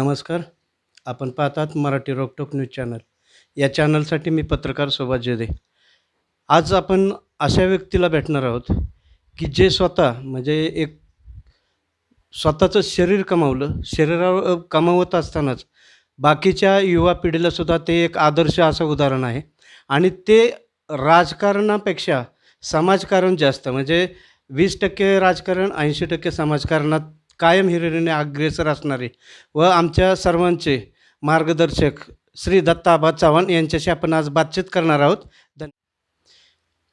नमस्कार. आपण पाहतात मराठी रोकटोक न्यूज चॅनल या चॅनलसाठी मी पत्रकार सुभाष जेदे आज आपण अशा व्यक्तीला भेटणार आहोत की जे स्वतः म्हणजे एक स्वतःचं शरीर कमावलं शरीरावर कमावत असतानाच बाकीच्या युवा पिढीलासुद्धा ते एक आदर्श असं उदाहरण आहे. आणि ते राजकारणापेक्षा समाजकारण जास्त म्हणजे वीस टक्के राजकारण ऐंशी टक्के समाजकारणात कायम हिरिरीने अग्रेसर असणारे व आमच्या सर्वांचे मार्गदर्शक श्री दत्ताबा चव्हाण यांच्याशी आपण आज बातचीत करणार आहोत. धन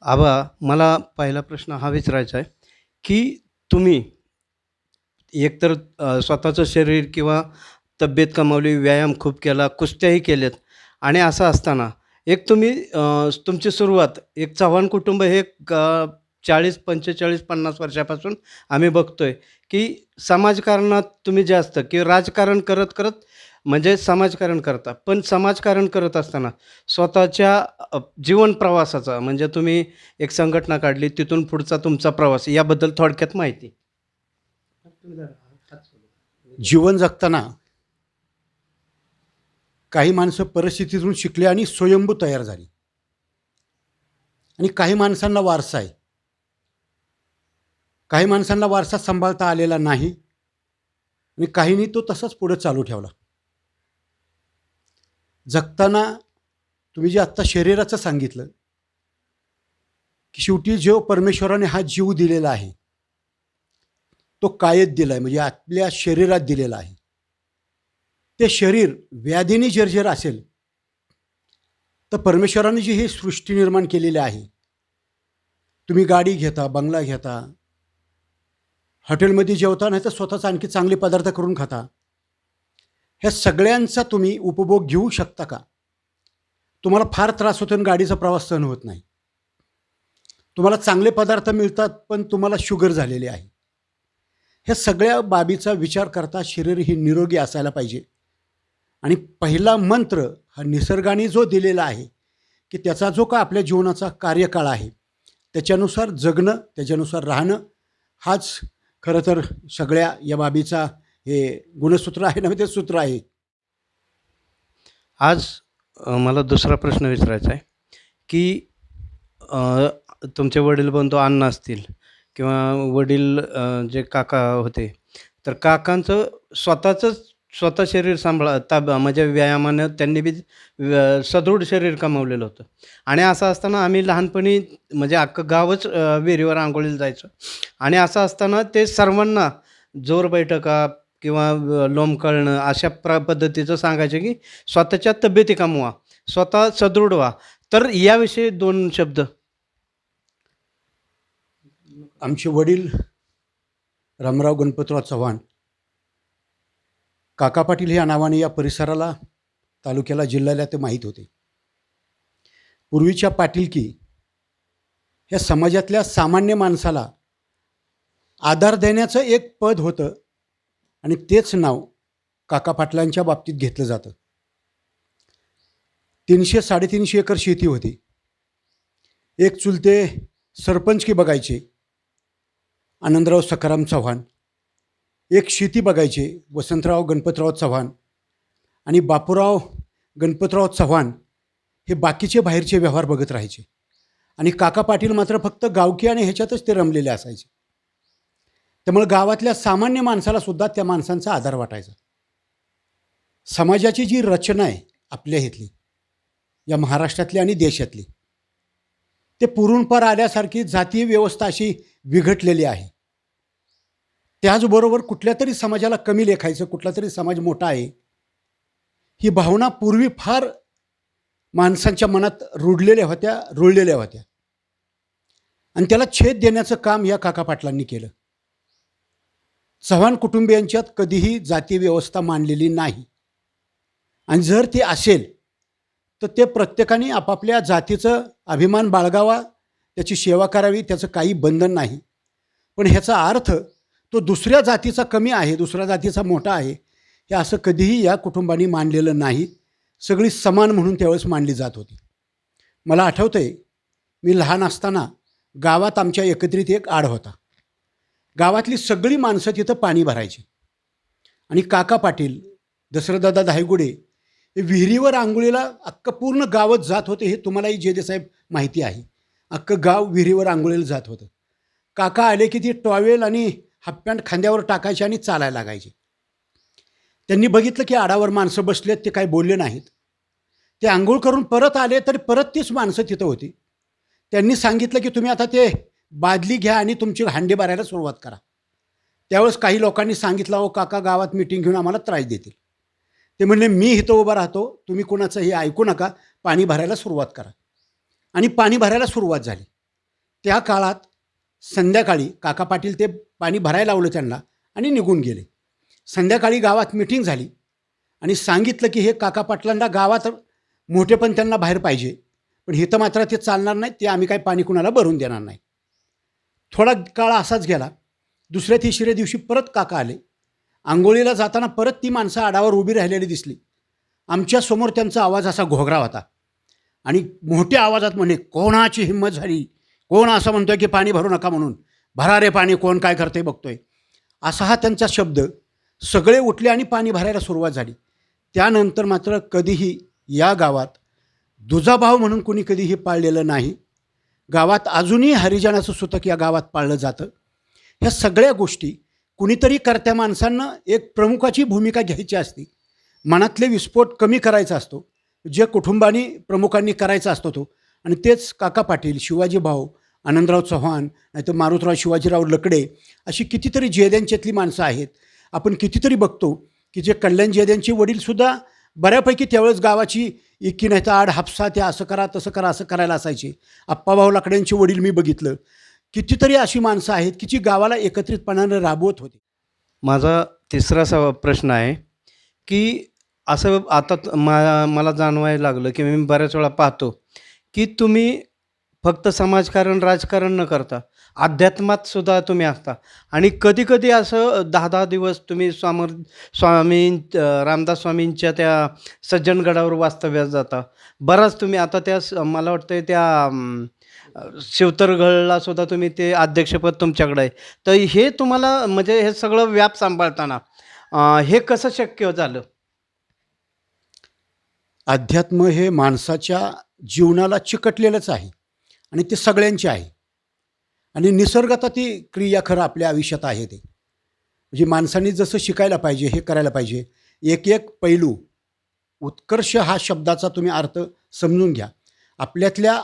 आबा मला पहिला प्रश्न हा विचारायचा आहे की तुम्ही एकतर स्वतःचं शरीर किंवा तब्येत कमावली व्यायाम खूप केला कुस्त्याही केल्यात आणि असं असताना एक तुम्ही तुमची सुरुवात एक चव्हाण कुटुंब हे चाळीस पंचेचाळीस पन्नास वर्षापासून आम्ही बघतोय की समाजकारणात तुम्ही जास्त की राजकारण करत करत म्हणजे समाजकारण करता. पण समाजकारण करत असताना स्वतःच्या जीवन प्रवासाचा म्हणजे तुम्ही एक संघटना काढली तिथून पुढचा तुमचा प्रवास याबद्दल थोडक्यात माहिती. जीवन जगताना काही माणसं परिस्थितीतून शिकली आणि स्वयंभू तयार झाली. आणि काही माणसांना वारसा आहे. काही माणसांना वारसा सांभाळता आलेला नाही. आणि काहींनी तो तसाच पुढे चालू ठेवला. जगताना तुम्ही जे आत्ता शरीराचं सांगितलं की शेवटी जो परमेश्वराने हा जीव दिलेला आहे तो कायद दिला आहे म्हणजे आपल्या शरीरात दिलेला आहे. ते शरीर व्याधीने जर्जर असेल तर परमेश्वराने जी ही सृष्टी निर्माण केलेली आहे तुम्ही गाडी घेता बंगला घेता हॉटेलमध्ये जेवता नाही तर स्वतःच आणखी चांगले पदार्थ करून खाता. ह्या सगळ्यांचा तुम्ही उपभोग घेऊ शकता का? तुम्हाला फार त्रास होतो आणि गाडीचा प्रवास सहन होत नाही. तुम्हाला चांगले पदार्थ मिळतात पण तुम्हाला शुगर झालेली आहे. ह्या सगळ्या बाबीचा विचार करता शरीर ही निरोगी असायला पाहिजे. आणि पहिला मंत्र हा निसर्गाने जो दिलेला आहे की त्याचा जो का आपल्या जीवनाचा कार्यकाळ आहे त्याच्यानुसार जगणं त्याच्यानुसार राहणं हाच खरं तर सगळ्या या बाबीचा हे गुणसूत्र आहे ना ते सूत्र आहे. आज मला दुसरा प्रश्न विचारायचा आहे की तुमचे वडील बंधू अण्णा असतील किंवा वडील जे काका होते तर काकांचं स्वतःचंच स्वतः शरीर सांभाळा ताब म्हणजे व्यायामानं त्यांनी बी व्य- सदृढ शरीर कमावलेलं होतं. आणि असं असताना आम्ही लहानपणी म्हणजे अख्खं गावच विहिरीवर आंघोळीला जायचं. आणि असं असताना ते सर्वांना जोर बैठका किंवा लोम लोंबकळणं अशा प्र पद्धतीचं सांगायचं की स्वतःच्या तब्येती कमवा स्वतः सदृढ व्हा. तर याविषयी दोन शब्द. आमचे वडील रामराव गणपतराव चव्हाण काका पाटील ह्या नावाने या परिसराला तालुक्याला जिल्ह्याला ते माहीत होते. पूर्वीच्या पाटीलकी ह्या समाजातल्या सामान्य माणसाला आधार देण्याचं एक पद होतं आणि तेच नाव काका पाटलांच्या बाबतीत घेतलं जातं. तीनशे साडेतीनशे एकर शेती होती. एक चुलते सरपंच की बघायचे. आनंदराव सखाराम चव्हाण. एक शेती बघायचे वसंतराव गणपतराव चव्हाण. आणि बापूराव गणपतराव चव्हाण हे बाकीचे बाहेरचे व्यवहार बघत राहायचे. आणि काका पाटील मात्र फक्त गावकी आणि ह्याच्यातच ते रमलेले असायचे. त्यामुळे गावातल्या सामान्य माणसाला सुद्धा त्या माणसांचा आधार वाटायचा. समाजाची जी रचना आहे आपल्या इथली या महाराष्ट्रातली आणि देशातली ते पुरुणपार आल्यासारखी जातीय व्यवस्था अशी विघटलेली आहे. त्याचबरोबर कुठल्या तरी समाजाला कमी लेखायचं कुठला तरी समाज मोठा आहे ही भावना पूर्वी फार माणसांच्या मनात रुडलेल्या होत्या रुळलेल्या होत्या. आणि त्याला छेद देण्याचं काम या काका पाटलांनी केलं. चव्हाण कुटुंबियांच्यात कधीही जाती व्यवस्था मांडलेली नाही. आणि जर ती असेल तर ते प्रत्येकाने आपापल्या जातीचं अभिमान बाळगावा त्याची सेवा करावी त्याचं काही बंधन नाही. पण ह्याचा अर्थ तो दुसऱ्या जातीचा कमी आहे दुसऱ्या जातीचा मोठा आहे हे असं कधीही या कुटुंबाने मानलेलं नाही. सगळी समान म्हणून त्यावेळेस मानली जात होती. मला आठवतं आहे मी लहान असताना गावात आमच्या एकत्रित एक आड होता. गावातली सगळी माणसं तिथं पाणी भरायची. आणि काका पाटील दशरथदादा धायगुडे हे विहिरीवर आंघोळीला अख्खं पूर्ण गावच जात होते हे तुम्हालाही जे देसाहेब माहिती आहे. अख्खं गाव विहिरीवर आंघोळीला जात होतं. काका आले की ती टॉवेल आणि हाफ पॅन्ट खांद्यावर टाकायचे आणि चालायला लागायचे. त्यांनी बघितलं की आडावर माणसं बसलेत ते काही बोलले नाहीत. ते आंघोळ करून परत आले तरी परत तीच माणसं तिथं होती. त्यांनी सांगितलं की तुम्ही आता ते बादली घ्या आणि तुमची हांडी भरायला सुरुवात करा. त्यावेळेस काही लोकांनी सांगितलं अहो काका गावात मिटिंग घेऊन आम्हाला त्रास देतील. ते म्हणले मी इथं उभा राहतो तुम्ही कोणाचं हे ऐकू नका पाणी भरायला सुरुवात करा. आणि पाणी भरायला सुरुवात झाली. त्या काळात संध्याकाळी काका पाटील ते पाणी भरायला लावलं त्यांना आणि निघून गेले. संध्याकाळी गावात मिटिंग झाली आणि सांगितलं की हे काका पाटलांना गावात मोठे पण त्यांना बाहेर पाहिजे पण हे तर मात्र ते चालणार नाही ते आम्ही काही पाणी कुणाला भरून देणार नाही. थोडा काळ असाच गेला. दुसऱ्या तिसऱ्या दिवशी परत काका आले. आंघोळीला जाताना परत ती माणसं आडावर उभी राहिलेली दिसली. आमच्यासमोर त्यांचा आवाज असा घोगरा होता आणि मोठ्या आवाजात म्हणे कोणाची हिंमत झाली? कोण असं म्हणतोय की पाणी भरू नका म्हणून? भरारे पाणी कोण काय करते बघतोय. असा हा त्यांचा शब्द सगळे उठले आणि पाणी भरायला सुरुवात झाली. त्यानंतर मात्र कधीही या गावात दुजाभाव म्हणून कुणी कधीही पाळलेलं नाही. गावात अजूनही हरिजनाचं सुतक या गावात पाळलं जातं. ह्या सगळ्या गोष्टी कुणीतरी करत्या माणसांना एक प्रमुखाची भूमिका घ्यायची असती. मनातले विस्फोट कमी करायचा असतो. जे कुटुंबानी प्रमुखांनी करायचा असतो तो. आणि तेच काका पाटील शिवाजी भाऊ आनंदराव चव्हाण नाहीतर मारुतराव शिवाजीराव लकडे अशी कितीतरी जेद्यांच्यातली माणसं आहेत. आपण कितीतरी बघतो की जे कल्याण जेद्यांचे वडीलसुद्धा बऱ्यापैकी त्यावेळेस गावाची इक्की नाही तर आड हापसा त्या असं करा तसं करा असं करायला असायचे. आप्पाभाऊ लाकड्यांचे वडील मी बघितलं. कितीतरी अशी माणसं आहेत की जी गावाला एकत्रितपणानं राबवत होती. माझा तिसरा सवा प्रश्न आहे की असं आता मा मला जाणवायला लागलं की मी बऱ्याच वेळा पाहतो की तुम्ही फक्त समाजकारण राजकारण न करता अध्यात्मात सुद्धा तुम्ही असता. आणि कधी कधी असं दहा दहा दिवस तुम्ही स्वामर स्वामी रामदास स्वामींच्या त्या सज्जनगडावर वास्तव्यास जाता. बराच तुम्ही आता त्या मला वाटतं त्या शिवतरगडला सुद्धा तुम्ही ते अध्यक्षपद तुमच्याकडे आहे. तर हे तुम्हाला म्हणजे हे सगळं व्याप सांभाळताना हे कसं शक्य झालं? अध्यात्म हे माणसाच्या जीवनाला चिकटलेलंच आहे. आणि ते सगळ्यांची आहे. आणि निसर्गाचा ती क्रिया खरं आपल्या आयुष्यात आहे ते. म्हणजे माणसांनी जसं शिकायला पाहिजे हे करायला पाहिजे. एक एक पैलू उत्कर्ष हा शब्दाचा तुम्ही अर्थ समजून घ्या. आपल्यातल्या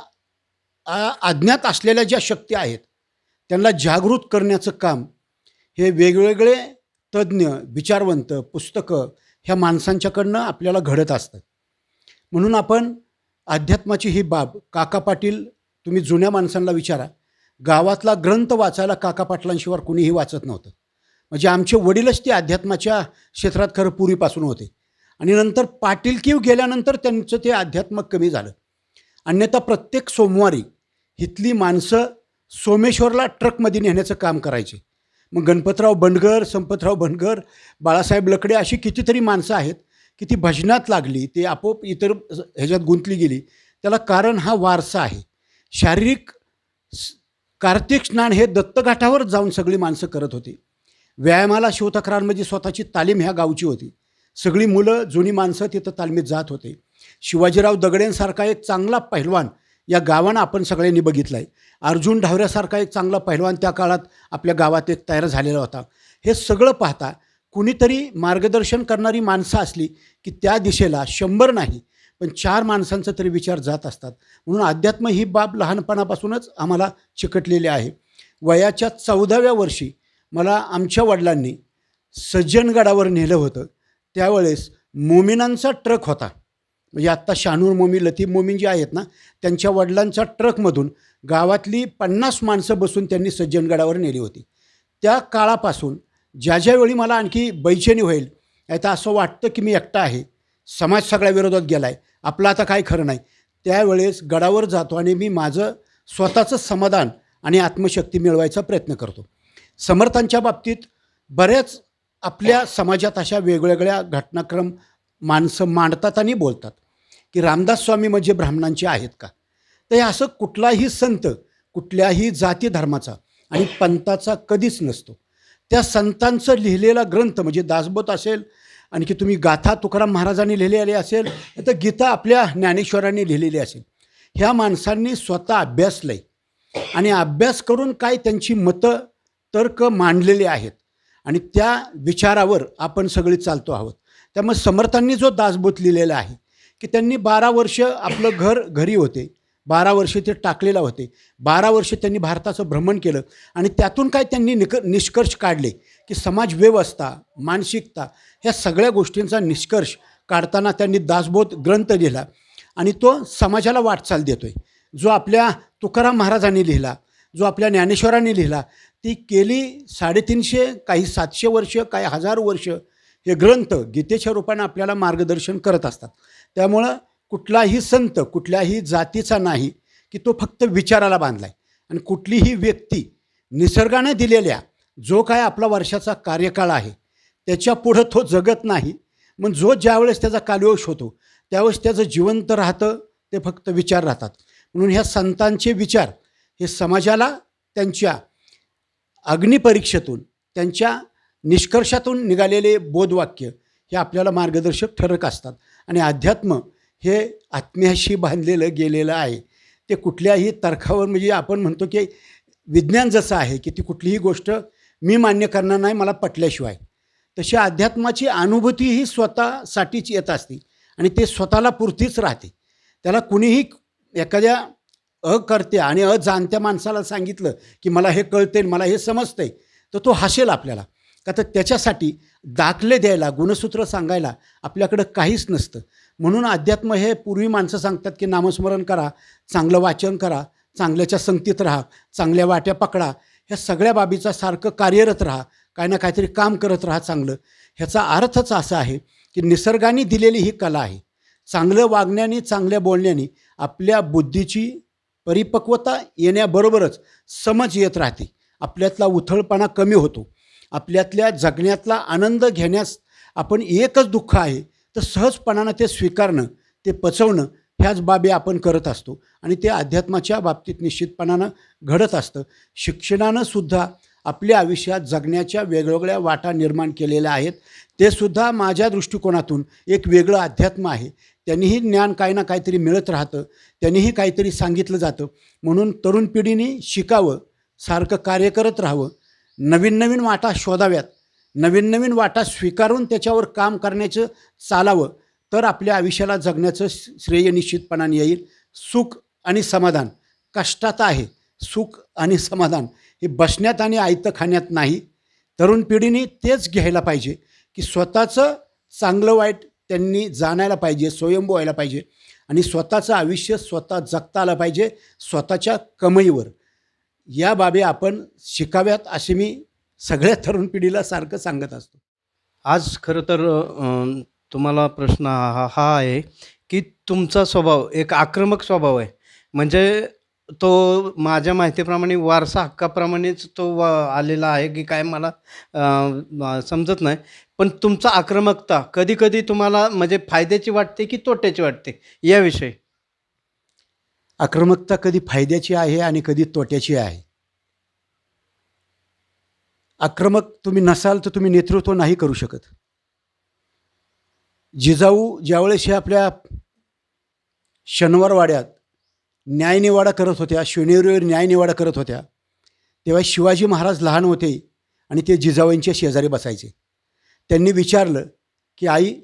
अज्ञात असलेल्या ज्या शक्ती आहेत त्यांना जागृत करण्याचं काम हे वेगवेगळे तज्ज्ञ विचारवंत पुस्तकं ह्या माणसांच्याकडनं आपल्याला घडत असतं. म्हणून आपण अध्यात्माची ही बाब काका पाटील तुम्ही जुन्या माणसांना विचारा. गावातला ग्रंथ वाचायला काका पाटलांशिवाय कुणीही वाचत नव्हतं. म्हणजे आमचे वडीलच ते अध्यात्माच्या क्षेत्रात खरं पूर्वीपासून होते. आणि नंतर पाटीलकीव गेल्यानंतर त्यांचं ते अध्यात्म कमी झालं. अन्यथा प्रत्येक सोमवारी इथली माणसं सोमेश्वरला ट्रकमध्ये नेण्याचं काम करायचे. मग गणपतराव बंडगर संपतराव बंडगर बाळासाहेब लकडे अशी कितीतरी माणसं आहेत की ती भजनात लागली ते आपोआप इतर ह्याच्यात गुंतली गेली. त्याला कारण हा वारसा आहे. शारीरिक कार्तिक स्नान हे दत्तघाटावर जाऊन सगळी माणसं करत होती. व्यायामाला शिवतक्रारमध्ये स्वतःची तालीम ह्या गावची होती. सगळी मुलं जुनी माणसं तिथं तालमीत जात होते. शिवाजीराव दगडेंसारखा एक चांगला पहिलवान या गावानं आपण सगळ्यांनी बघितला आहे अर्जुन ढावऱ्यासारखा एक चांगला पहिलवान त्या काळात आपल्या गावात एक तयार झालेला होता. हे सगळं पाहता कुणीतरी मार्गदर्शन करणारी माणसं असली की त्या दिशेला शंभर नाही पण चार माणसांचा तरी विचार जात असतात. म्हणून अध्यात्म ही बाब लहानपणापासूनच आम्हाला चिकटलेली आहे. वयाच्या चौदाव्या वर्षी मला आमच्या वडिलांनी सज्जनगडावर नेलं होतं. त्यावेळेस मोमिनांचा ट्रक होता. म्हणजे आत्ता शानूर मोमी लतीफ मोमीन जे आहेत ना त्यांच्या वडिलांच्या ट्रकमधून गावातली पन्नास माणसं बसून त्यांनी सज्जनगडावर नेली होती. त्या काळापासून ज्या ज्यावेळी मला आणखी बैचेनी होईल आता असं वाटतं की मी एकटा आहे समाज सगळ्या विरोधात गेला आहे आपलं आता काय खरं नाही. त्यावेळेस गडावर जातो आणि मी माझं स्वतःचं समाधान आणि आत्मशक्ती मिळवायचा प्रयत्न करतो. समर्थांच्या बाबतीत बऱ्याच आपल्या समाजात अशा वेगवेगळ्या घटनाक्रम माणसं मांडतात आणि बोलतात. की रामदास स्वामी म्हणजे ब्राह्मणांचे आहेत का? तर हे असं कुठलाही संत कुठल्याही जाती धर्माचा आणि पंथाचा कधीच नसतो. त्या संतांचं लिहिलेला ग्रंथ म्हणजे दासबोध असेल आणखी तुम्ही गाथा तुकाराम महाराजांनी लिहिलेली असेल तर गीता आपल्या ज्ञानेश्वरांनी लिहिलेली असेल. ह्या माणसांनी स्वतः अभ्यासलं आहे आणि अभ्यास करून काय त्यांची मतं तर्क मांडलेले आहेत. आणि त्या विचारावर आपण सगळे चालतो आहोत. त्यामुळे समर्थांनी जो दासबोध लिहिलेला आहे की त्यांनी बारा वर्ष आपलं घर घरी होते. बारा वर्ष ते टाकलेला होते. बारा वर्ष त्यांनी भारताचं भ्रमण केलं आणि त्यातून काय त्यांनी निक निष्कर्ष काढले की समाज व्यवस्था मानसिकता ह्या सगळ्या गोष्टींचा निष्कर्ष काढताना त्यांनी दासबोध ग्रंथ लिहिला आणि तो समाजाला वाटचाल देतो आहे जो आपल्या तुकाराम महाराजांनी लिहिला जो आपल्या ज्ञानेश्वरांनी लिहिला ती केली साडेतीनशे काही सातशे वर्ष काही हजार वर्ष हे ग्रंथ गीतेच्या रूपाने आपल्याला मार्गदर्शन करत असतात. त्यामुळं कुठलाही संत कुठल्याही जातीचा नाही की तो फक्त विचाराला बांधला आहे आणि कुठलीही व्यक्ती निसर्गाने दिलेल्या जो काय आपला वर्षाचा कार्यकाळ आहे त्याच्या पुढं तो जगत नाही. मग जो ज्यावेळेस त्याचा कालवश होतो त्यावेळेस त्याचं जिवंत राहतं ते फक्त विचार राहतात. म्हणून ह्या संतांचे विचार हे समाजाला त्यांच्या अग्निपरीक्षेतून त्यांच्या निष्कर्षातून निघालेले बोधवाक्य हे आपल्याला मार्गदर्शक ठरक असतात. आणि अध्यात्म हे आत्म्याशी बांधलेलं गेलेलं आहे. ते कुठल्याही तर्कावर म्हणजे आपण म्हणतो की विज्ञान जसं आहे की ती कुठलीही गोष्ट मी मान्य करणार नाही मला पटल्याशिवाय. तशी अध्यात्माची अनुभूती ही स्वतःसाठीच येत असते आणि ते स्वतःला पुरतीच राहते. त्याला कुणीही एखाद्या अकर्त्या आणि अजाणत्या माणसाला सांगितलं की मला हे कळते मला हे समजतंय तर तो हसेल आपल्याला. का तर त्याच्यासाठी दाखले द्यायला गुणसूत्र सांगायला आपल्याकडं काहीच नसतं. म्हणून अध्यात्म हे पूर्वी माणसं सांगतात की नामस्मरण करा चांगलं वाचन करा चांगल्याच्या संगतीत राहा चांगल्या वाट्या पकडा ह्या सगळ्या बाबीचा सारखं कार्यरत राहा काय ना काहीतरी काम करत राहा चांगलं. ह्याचा अर्थच असा आहे की निसर्गाने दिलेली ही कला आहे. चांगलं वागण्याने चांगल्या बोलण्याने आपल्या बुद्धीची परिपक्वता येण्याबरोबरच समज येत राहते. आपल्यातला उथळपणा कमी होतो. आपल्यातल्या जगण्यातला आनंद घेण्यास आपण एकच दुःख आहे तर सहजपणानं ते स्वीकारणं ते पचवणं ह्याच बाबी आपण करत असतो. आणि ते अध्यात्माच्या बाबतीत निश्चितपणानं घडत असतं. शिक्षणानं सुद्धा आपल्या आयुष्यात जगण्याच्या वेगवेगळ्या वाटा निर्माण केलेल्या आहेत. ते सुद्धा माझ्या दृष्टिकोनातून एक वेगळं अध्यात्म आहे. त्यांनीही ज्ञान काही ना काहीतरी मिळत राहतं. त्यांनीही काहीतरी सांगितलं जातं. म्हणून तरुण पिढीने शिकावं सारखं कार्य करत राहावं. नवीन नवीन वाटा शोधाव्यात. नवीन नवीन वाटा स्वीकारून त्याच्यावर काम करण्याचं चालावं तर आपल्या आयुष्याला जगण्याचं श्रेय निश्चितपणाने येईल. सुख आणि समाधान. कष्टात आहे. सुख आणि समाधान हे बसण्यात आणि आयतं खाण्यात नाही. तरुण पिढीने तेच घ्यायला पाहिजे की स्वतःचं चांगलं वाईट त्यांनी जाणायला पाहिजे स्वयंभू व्हायला पाहिजे आणि स्वतःचं आयुष्य स्वतः जगता आलं पाहिजे स्वतःच्या कमाईवर. या बाबी आपण शिकाव्यात असे मी सगळ्या तरुण पिढीला सारखं सांगत असतो. आज खरं तर तुम्हाला प्रश्न हा हा आहे की तुमचा स्वभाव एक आक्रमक स्वभाव आहे. म्हणजे तो माझ्या माहितीप्रमाणे वारसा हक्काप्रमाणेच तो वा आलेला आहे की काय मला समजत नाही. पण तुमचा आक्रमकता कधी कधी तुम्हाला म्हणजे फायद्याची वाटते की तोट्याची वाटते याविषयी? आक्रमकता कधी फायद्याची आहे आणि कधी तोट्याची आहे. आक्रमक तुम्ही नसाल तर तुम्ही नेतृत्व नाही करू शकत. जिजाऊ ज्यावेळेस हे आपल्या शनिवारवाड्यात न्यायनिवाडा करत होत्या शनिवारीवर न्यायनिवाडा करत होत्या तेव्हा शिवाजी महाराज लहान होते आणि ते जिजाऊंच्या शेजारी बसायचे. त्यांनी विचारलं की आई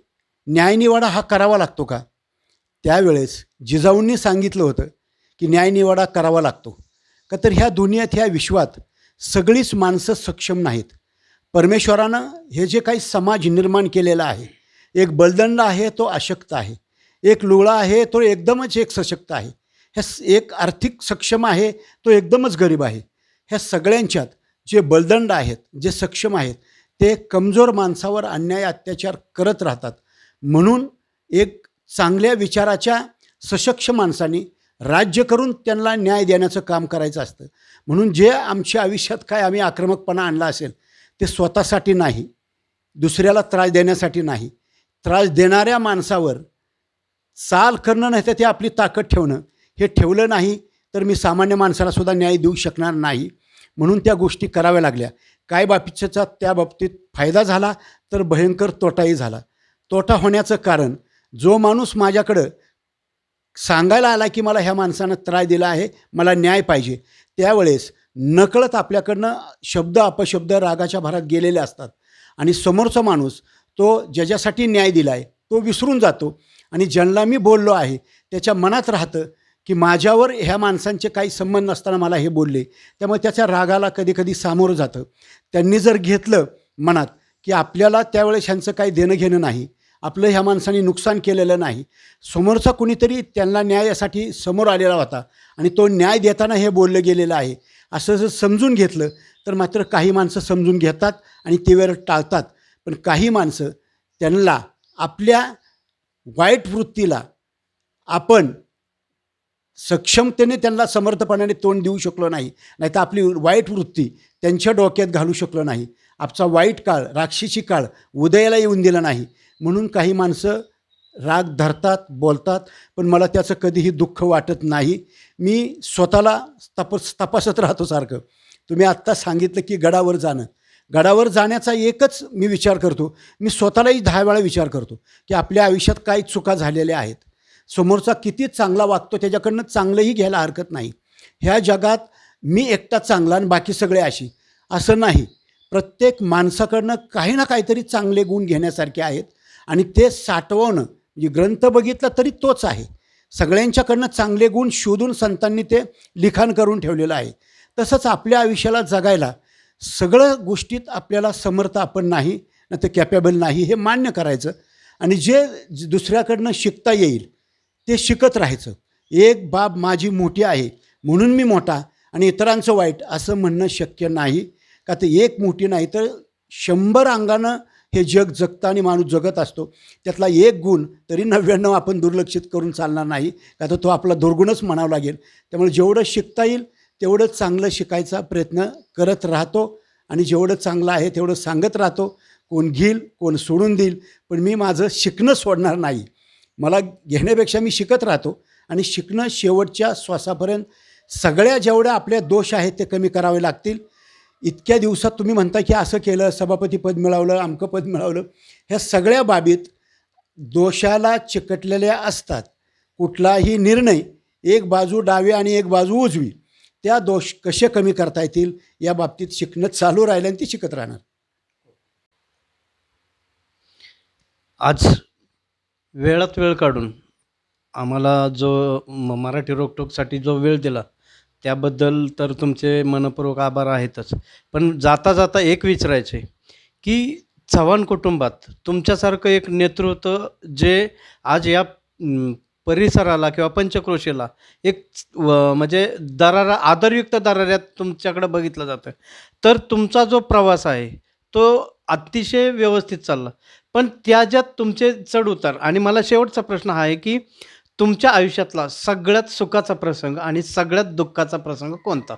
न्यायनिवाडा हा करावा लागतो का? त्यावेळेस जिजाऊंनी सांगितलं होतं की न्यायनिवाडा करावा लागतो. का तर ह्या दुनियेत ह्या विश्वात सगळीच माणसं सक्षम नाहीत. परमेश्वरानं हे जे काही समाज निर्माण केलेला आहे एक बलदंड आहे तो अशक्त आहे. एक लुळा आहे तो एकदमच एक सशक्त आहे. ह्या स- एक आर्थिक सक्षम आहे तो एकदमच गरीब आहे. ह्या सगळ्यांच्यात जे बलदंड आहेत जे सक्षम आहेत ते कमजोर माणसावर अन्याय अत्याचार करत राहतात. म्हणून एक चांगल्या विचाराच्या सशक्त माणसानी राज्य करून त्यांना न्याय देण्याचं काम करायचं असतं. म्हणून जे आमच्या आयुष्यात काय आम्ही आक्रमकपणा आणला असेल ते स्वतःसाठी नाही दुसऱ्याला त्रास देण्यासाठी नाही. त्रास देणाऱ्या माणसावर चाल करणं नाही तर ते आपली ताकद ठेवणं. हे ठेवलं नाही तर मी सामान्य माणसाला सुद्धा न्याय देऊ शकणार नाही. म्हणून त्या गोष्टी कराव्या लागल्या. काय बाबतीचा त्या बाबतीत फायदा झाला तर भयंकर तोटाही झाला. तोटा होण्याचं कारण जो माणूस माझ्याकडं सांगायला आला की मला ह्या माणसानं त्रास दिला आहे मला न्याय पाहिजे. त्यावेळेस नकळत आपल्याकडनं शब्द अपशब्द रागाच्या भरात गेलेले असतात. आणि समोरचा माणूस तो ज्याच्यासाठी न्याय दिला आहे तो विसरून जातो. आणि ज्यांना मी बोललो आहे त्याच्या मनात राहतं की माझ्यावर ह्या माणसांचे काही संबंध नसताना मला हे बोलले. त्यामुळे त्याच्या रागाला कधी कधी सामोरं जातं. त्यांनी जर घेतलं मनात की आपल्याला त्यावेळेस ह्यांचं काही देणं घेणं नाही आपलं ह्या माणसाने नुकसान केलेलं नाही. समोरचा कुणीतरी त्यांना न्यायासाठी समोर आलेला होता आणि तो न्याय देताना हे बोललं गेलेलं आहे. असं जर समजून घेतलं तर मात्र काही माणसं समजून घेतात आणि ते वेळ टाळतात. पण काही माणसं त्यांना आपल्या वाईट वृत्तीला आपण सक्षमतेने त्यांना समर्थपणाने तोंड देऊ शकलो नाही. नाही तर आपली वाईट वृत्ती त्यांच्या डोक्यात घालू शकलो नाही. आमचा वाईट काळ राक्षसी काळ उदयाला येऊन दिला नाही. म्हणून काही माणसं राग धरतात बोलतात पण मला त्याचं कधीही दुःख वाटत नाही. मी स्वतःला तपास तपासत राहतो सारखं. तुम्ही आत्ता सांगितलं की गडावर जाणं. गडावर जाण्याचा एकच मी विचार करतो. मी स्वतःलाही दहा वेळा विचार करतो की आपल्या आयुष्यात काय चुका झालेल्या आहेत. समोरचा किती चांगला वागतो त्याच्याकडनं चांगलंही घ्यायला हरकत नाही. ह्या जगात मी एकटा चांगला आणि बाकी सगळे अशी. असं नाही. प्रत्येक माणसाकडनं काही ना काहीतरी चांगले गुण घेण्यासारखे आहेत. आणि ते साठवणं म्हणजे ग्रंथ बघितला तरी तोच आहे. सगळ्यांच्याकडनं चांगले गुण शोधून संतांनी ते लिखाण करून ठेवलेलं आहे. तसंच आपल्या आयुष्याला जगायला सगळं गोष्टीत आपल्याला समर्थ आपण नाही ना तर कॅपेबल नाही हे मान्य करायचं. आणि जे दुसऱ्याकडनं शिकता येईल ते शिकत राहायचं. एक बाब माझी मोठी आहे म्हणून मी मोठा आणि इतरांचं वाईट असं म्हणणं शक्य नाही. का तर एक मोठी नाही तर शंभर अंगानं हे जग जगताना माणूस जगत असतो. त्यातला एक गुण तरी नव्याण्णव आपण दुर्लक्षित करून चालणार नाही. का तर तो आपला दुर्गुणच म्हणावा लागेल. त्यामुळे जेवढं शिकता येईल तेवढं चांगलं शिकायचा प्रयत्न करत राहतो. आणि जेवढं चांगलं आहे तेवढं सांगत राहतो. कोण घेईल कोण सोडून देईल. पण मी माझं शिकणं सोडणार नाही. मला घेण्यापेक्षा मी शिकत राहतो. आणि शिकणं शेवटच्या श्वासापर्यंत सगळ्या जेवढ्या आपल्या दोष आहेत ते कमी करावे लागतील. इतक्या दिवसात तुम्ही म्हणता की असं केलं सभापतीपद मिळवलं अमकं पद मिळवलं. ह्या सगळ्या बाबीत दोषाला चिकटलेल्या असतात. कुठलाही निर्णय एक बाजू डावी आणि एक बाजू उजवी त्या दोष कसे कमी करता येतील या बाबतीत शिकणं चालू राहिलं आणि ती शिकत राहणार. आज वेळात वेळ काढून आम्हाला जो मराठी रोकटोकसाठी जो वेळ दिला त्याबद्दल तर तुमचे मनपूर्वक आभार आहेतच. पण जाता जाता एक विचारायचे आहे की चव्हाण कुटुंबात तुमच्यासारखं एक नेतृत्व जे आज या परिसराला किंवा पंचक्रोशीला एक म्हणजे दरारा आदरयुक्त दराऱ्यात तुमच्याकडं बघितलं जातं. तर तुमचा जो प्रवास आहे तो अतिशय व्यवस्थित चालला. पण त्याच्यात तुमचे चढ उतार आणि मला शेवटचा प्रश्न हा आहे की तुमच्या आयुष्यातला सगळ्यात सुखाचा प्रसंग आणि सगळ्यात दुःखाचा प्रसंग कोणता?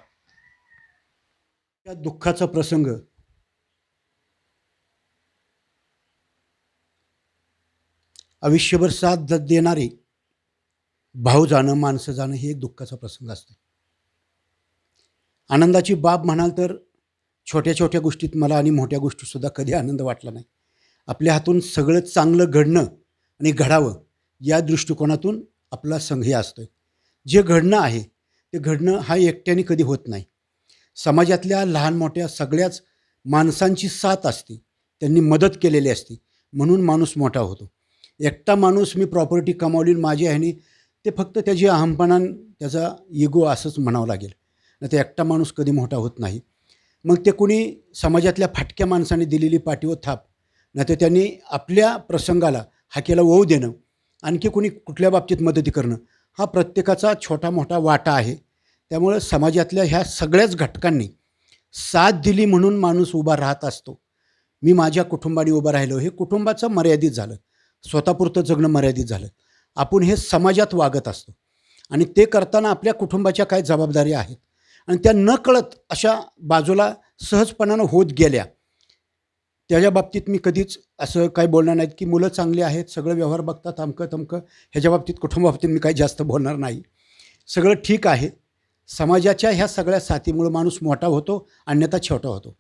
त्या दुःखाचा प्रसंग. आयुष्यभर साथ देणारे भाऊ जाणं माणसं जाणं हे एक दुःखाचा प्रसंग असतो. आनंदाची बाब म्हणाल तर छोट्या छोट्या गोष्टीत मला आणि मोठ्या गोष्टीसुद्धा कधी आनंद वाटला नाही. आपल्या हातून सगळं चांगलं घडणं आणि घडावं या दृष्टिकोनातून आपला संघ हे असतो जे घडणं आहे ते घडणं हा एकट्याने कधी होत नाही. समाजातल्या लहान मोठ्या सगळ्याच माणसांची साथ असते. त्यांनी मदत केलेली असते. म्हणून माणूस मोठा होतो. एकटा माणूस मी प्रॉपर्टी कमावली माझी ह्यानी ते फक्त त्याची अहमपणान त्याचा इगो असंच म्हणावं लागेल. नाही तर एकटा माणूस कधी मोठा होत नाही. मग ते कुणी समाजातल्या फाटक्या माणसाने दिलेली पाठीवर थाप. नाही तर त्यांनी आपल्या प्रसंगाला हाकेला ओव देणं. आणखी कोणी कुठल्या बाबतीत मदती करणं हा प्रत्येकाचा छोटा मोठा वाटा आहे. त्यामुळं समाजातल्या ह्या सगळ्याच घटकांनी साथ दिली म्हणून माणूस उभा राहत असतो. मी माझ्या कुटुंबाने उभं राहिलो हे कुटुंबाचं मर्यादित झालं. स्वतःपुरतं जगणं मर्यादित झालं. आपण हे समाजात वागत असतो. आणि ते करताना आपल्या कुटुंबाच्या काही जबाबदाऱ्या आहेत. आणि त्या न कळत अशा बाजूला सहजपणानं होत गेल्या. त्याच्या बाबतीत मी कधीच असं काही बोलणार नाहीत की मुलं चांगली आहेत सगळं व्यवहार बघतात अमकं तमकं. ह्याच्या बाबतीत कुटुंबाबाबतीत मी काही जास्त बोलणार नाही. सगळं ठीक आहे. समाजाच्या ह्या सगळ्या साथीमुळं माणूस मोठा होतो अन्यथा छोटा होतो.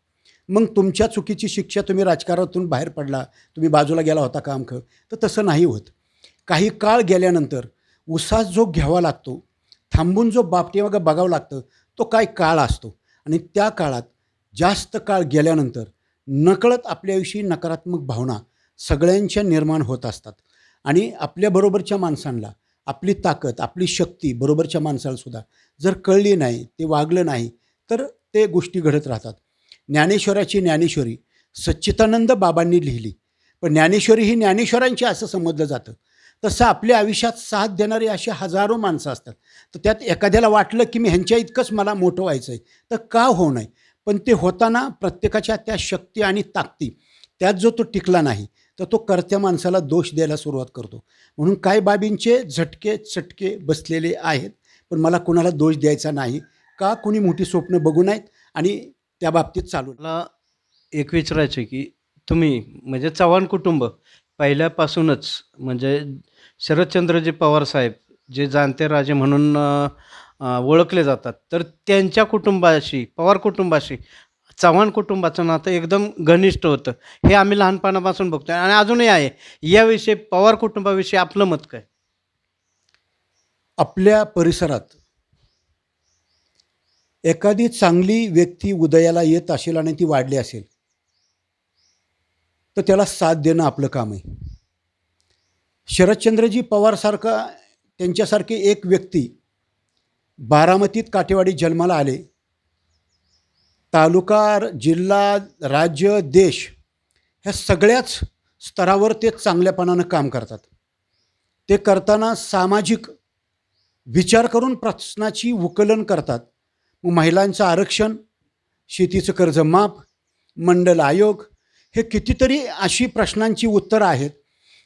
मग तुमच्या चुकीची शिक्षा तुम्ही राजकारणातून बाहेर पडला तुम्ही बाजूला गेला होता का अमखं तर तसं नाही होत. काही काळ गेल्यानंतर उसास जो घ्यावा लागतो थांबून जो बापटीमागं बघावं लागतं तो काय काळ असतो? आणि त्या काळात जास्त काळ गेल्यानंतर नकळत आपल्याविषयी नकारात्मक भावना सगळ्यांच्या निर्माण होत असतात. आणि आपल्याबरोबरच्या माणसांना आपली ताकद आपली शक्ती बरोबरच्या माणसालासुद्धा जर कळली नाही ते वागलं नाही तर ते गोष्टी घडत राहतात. ज्ञानेश्वराची ज्ञानेश्वरी सच्चिदानंद बाबांनी लिहिली. पण ज्ञानेश्वरी ही ज्ञानेश्वरांची असं समजलं जातं. तसं आपल्या आयुष्यात साथ देणारी अशी हजारो माणसं असतात. तर त्यात एखाद्याला वाटलं की मी ह्यांच्या इतकंच मला मोठं व्हायचं आहे तर का होऊ नये? पण ते होताना प्रत्येकाच्या त्या शक्ती आणि ताकदी त्यात जो तो टिकला नाही तर तो करत्या माणसाला दोष द्यायला सुरुवात करतो. म्हणून काय बाबींचे झटके चटके बसलेले आहेत पण मला कोणाला दोष द्यायचा नाही का कोणी मोठी स्वप्न बघू नयेत आणि त्या बाबतीत चालू मला एक विचारायचं आहे की तुम्ही म्हणजे चव्हाण कुटुंब पहिल्यापासूनच म्हणजे शरदचंद्रजी पवार साहेब जे जाणते राजे म्हणून ओळखले जातात. तर त्यांच्या कुटुंबाशी पवार कुटुंबाशी चव्हाण कुटुंबाचं नातं एकदम घनिष्ठ होतं. हे आम्ही लहानपणापासून बघतोय. आणि अजूनही आहे. याविषयी पवार कुटुंबाविषयी आपलं मत काय? आपल्या परिसरात एखादी चांगली व्यक्ती उदयाला येत असेल आणि ती वाढली असेल तर त्याला साथ देणं आपलं काम आहे. शरदचंद्रजी पवारसारखा त्यांच्यासारखी एक व्यक्ती बारामतीत काठेवाडी जन्माला आले. तालुका जिल्हा राज्य देश ह्या सगळ्याच स्तरावर ते चांगल्यापणानं काम करतात. ते करताना सामाजिक विचार करून प्रश्नाची उकलन करतात. मग महिलांचं आरक्षण शेतीचं कर्ज माफ मंडल आयोग हे कितीतरी अशी प्रश्नांची उत्तरं आहेत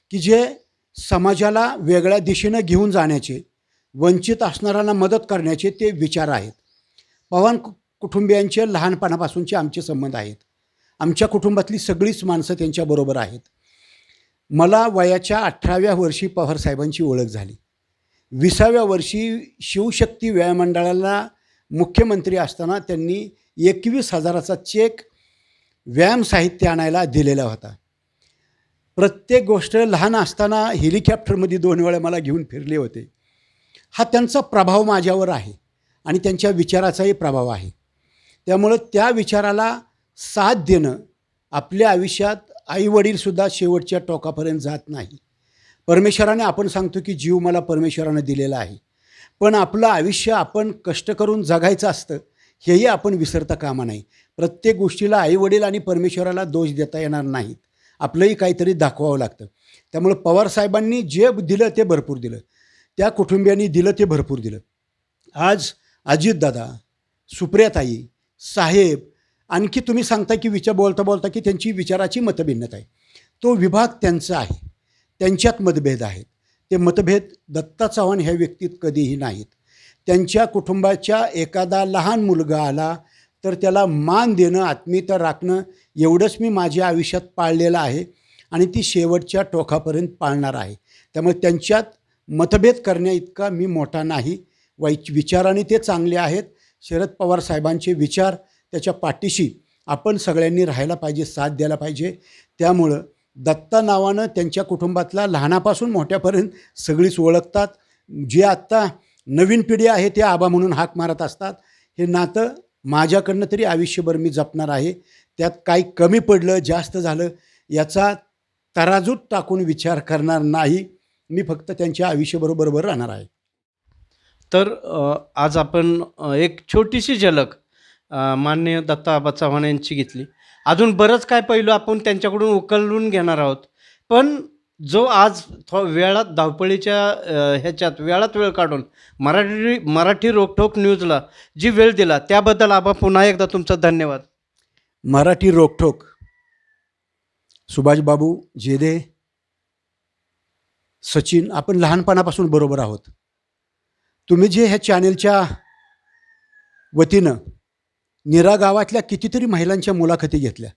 की जे समाजाला वेगळ्या दिशेनं घेऊन जाण्याचे वंचित असणाऱ्यांना मदत करण्याचे ते विचार आहेत. पवार कु- कुटुंबियांचे लहानपणापासूनचे आमचे संबंध आहेत. आमच्या कुटुंबातली सगळीच माणसं त्यांच्याबरोबर आहेत. मला वयाच्या अठराव्या वर्षी पवार साहेबांची ओळख झाली. विसाव्या वर्षी शिवशक्ती व्यायाममंडळाला मुख्यमंत्री असताना त्यांनी एकवीस हजाराचा चेक व्यायाम साहित्य आणायला दिलेला होता. प्रत्येक गोष्ट लहान असताना हेलिकॉप्टरमध्ये दोन वेळा मला घेऊन फिरले होते. हा त्यांचा प्रभाव माझ्यावर आहे आणि त्यांच्या विचाराचाही प्रभाव आहे. त्यामुळं त्या विचाराला साथ देणं आपल्या आयुष्यात आईवडीलसुद्धा शेवटच्या टोकापर्यंत जात नाही. परमेश्वराने आपण सांगतो की जीव मला परमेश्वरानं दिलेला आहे. पण आपलं आयुष्य आपण कष्ट करून जगायचं असतं हेही आपण विसरता कामा नाही प्रत्येक गोष्टीला आईवडील आणि परमेश्वराला दोष देता येणार नाहीत. आपलंही काहीतरी दाखवावं लागतं. त्यामुळं पवारसाहेबांनी जे दिलं ते भरपूर दिलं. त्या कुटुंबियांनी दिलं ते भरपूर दिलं. आज अजितदादा सुप्रियाताई साहेब आणखी तुम्ही सांगता की विचार बोलता बोलता की त्यांची विचाराची मतभिन्नता आहे. तो विभाग त्यांचा आहे. त्यांच्यात मतभेद आहेत. ते मतभेद दत्ता चव्हाण ह्या व्यक्तीत कधीही नाहीत. त्यांच्या कुटुंबाच्या एखादा लहान मुलगा आला तर त्याला मान देणं आत्मीयता राखणं एवढंच मी माझ्या आयुष्यात पाळलेलं आहे आणि ती शेवटच्या टोकापर्यंत पाळणार आहे. त्यामुळे त्यांच्यात मतभेद करण्याइतका मी मोठा नाही. वै विचाराने ते चांगले आहेत. शरद पवार साहेबांचे विचार त्याच्या पाठीशी आपण सगळ्यांनी राहायला पाहिजे साथ द्यायला पाहिजे. त्यामुळं दत्ता नावानं त्यांच्या कुटुंबातला लहानापासून मोठ्यापर्यंत सगळीच ओळखतात. जे आत्ता नवीन पिढी आहे ते आबा म्हणून हाक मारत असतात. हे नातं माझ्याकडनं तरी आयुष्यभर मी जपणार आहे. त्यात काही कमी पडलं जास्त झालं याचा तराजूत टाकून विचार करणार नाही. मी फक्त त्यांच्या आयुष्यबरोबर राहणार आहे. तर आज आपण एक छोटीशी झलक अ, माननीय दत्ता आबा चव्हाण यांची घेतली. अजून बरंच काय पैलू आपण त्यांच्याकडून उकलून घेणार आहोत. पण जो आज थो वेळात धावपळीच्या ह्याच्यात वेळात वेळ काढून मराठी मराठी रोकठोक न्यूजला जी वेळ दिला त्याबद्दल आबा पुन्हा एकदा तुमचा धन्यवाद. मराठी रोकठोक. सुभाषबाबू जेदे सचिन आपण लहानपणापासून बरोबर आहोत. तुम्ही जे ह्या चॅनेलच्या वतीनं निरा गावातल्या कितीतरी महिलांच्या मुलाखती घेतल्या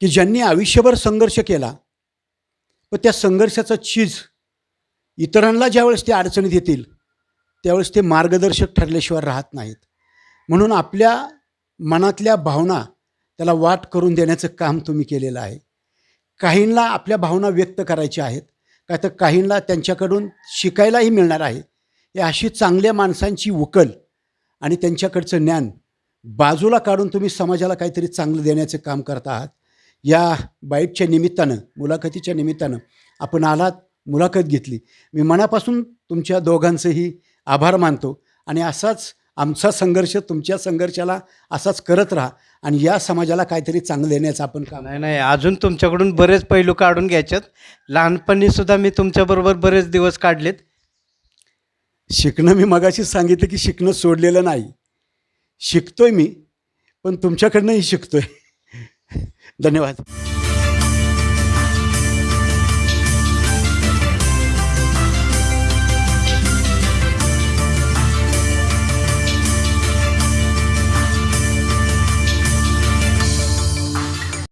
की ज्यांनी आयुष्यभर संघर्ष केला पण त्या संघर्षाचं चीज इतरांना ज्यावेळेस ते अडचणीत येतील त्यावेळेस ते मार्गदर्शक ठरल्याशिवाय राहत नाहीत. म्हणून आपल्या मनातल्या भावना त्याला वाट करून देण्याचं काम तुम्ही केलेलं आहे. काहींना आपल्या भावना व्यक्त करायच्या आहेत. काय तर काहींना त्यांच्याकडून शिकायलाही मिळणार आहे. हे अशी चांगल्या माणसांची उकल आणि त्यांच्याकडचं ज्ञान बाजूला काढून तुम्ही समाजाला काहीतरी चांगलं देण्याचं काम करत आहात. या बाईटच्या निमित्तानं मुलाखतीच्या निमित्तानं आपण आलात मुलाखत घेतली. मी मनापासून तुमच्या दोघांचंही आभार मानतो आणि असाच आमचा संघर्ष तुमच्या संघर्षाला असाच करत राहा आणि या समाजाला काहीतरी चांगलं देण्याचं आपण काम नाही नाही अजून तुमच्याकडून बरेच पैलू काढून घ्यायच्यात लहानपणीसुद्धा मी तुमच्याबरोबर बरेच दिवस काढलेत. शिकणं मी मगाशीच सांगितलं की शिकणं सोडलेलं नाही. शिकतोय मी पण तुमच्याकडनंही शिकतोय. धन्यवाद.